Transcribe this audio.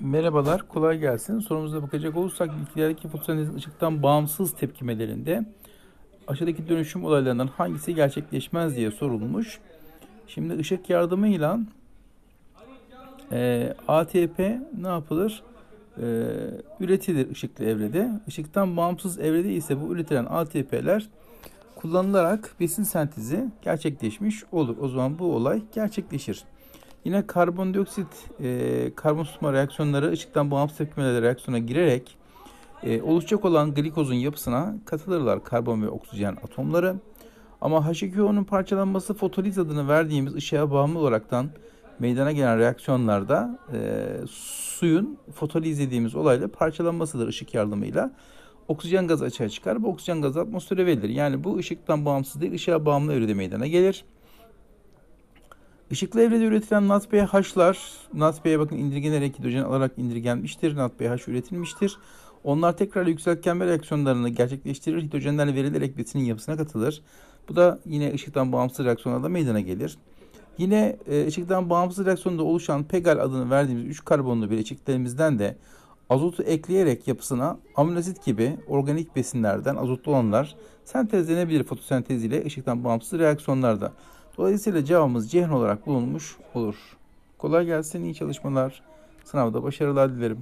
Merhabalar, kolay gelsin. Sorumuza bakacak olursak bitkilerdeki fotosentezin ışıktan bağımsız tepkimelerinde aşağıdaki dönüşüm olaylarından hangisi gerçekleşmez diye sorulmuş. Şimdi ışık yardımıyla e, ATP ne yapılır? E, üretilir ışıklı evrede. Işıktan bağımsız evrede ise bu üretilen ATP'ler kullanılarak besin sentezi gerçekleşmiş olur. O zaman bu olay gerçekleşir. Yine karbondioksit, e, karbon tutma reaksiyonları ışıktan bağımsız tepkimelerle reaksiyona girerek e, oluşacak olan glikozun yapısına katılırlar karbon ve oksijen atomları. Ama H2O'nun parçalanması fotoliz adını verdiğimiz ışığa bağımlı olaraktan meydana gelen reaksiyonlarda e, suyun fotoliz dediğimiz olayla parçalanmasıdır ışık yardımıyla. Oksijen gazı açığa çıkar. Bu oksijen gazı atmosfere verilir. Yani bu ışıktan bağımsız değil, ışığa bağımlı evrede meydana gelir. Işıklı evrede üretilen NADPH'lar, NADPH'ye bakın indirgenerek hidrojen alarak indirgenmiştir. NADPH üretilmiştir. Onlar tekrar yükseltgenme reaksiyonlarını gerçekleştirir. Hidrojenler verilerek besinin yapısına katılır. Bu da yine ışıktan bağımsız reaksiyonlarda meydana gelir. Yine e, ışıktan bağımsız reaksiyonda oluşan PEGAL adını verdiğimiz 3 karbonlu bileşiklerimizden de azotu ekleyerek yapısına aminoasit gibi organik besinlerden azotlu olanlar sentezlenebilir fotosentez ile ışıktan bağımsız reaksiyonlarda. Dolayısıyla cevabımız Ceyhan olarak bulunmuş olur. Kolay gelsin, iyi çalışmalar. Sınavda başarılar dilerim.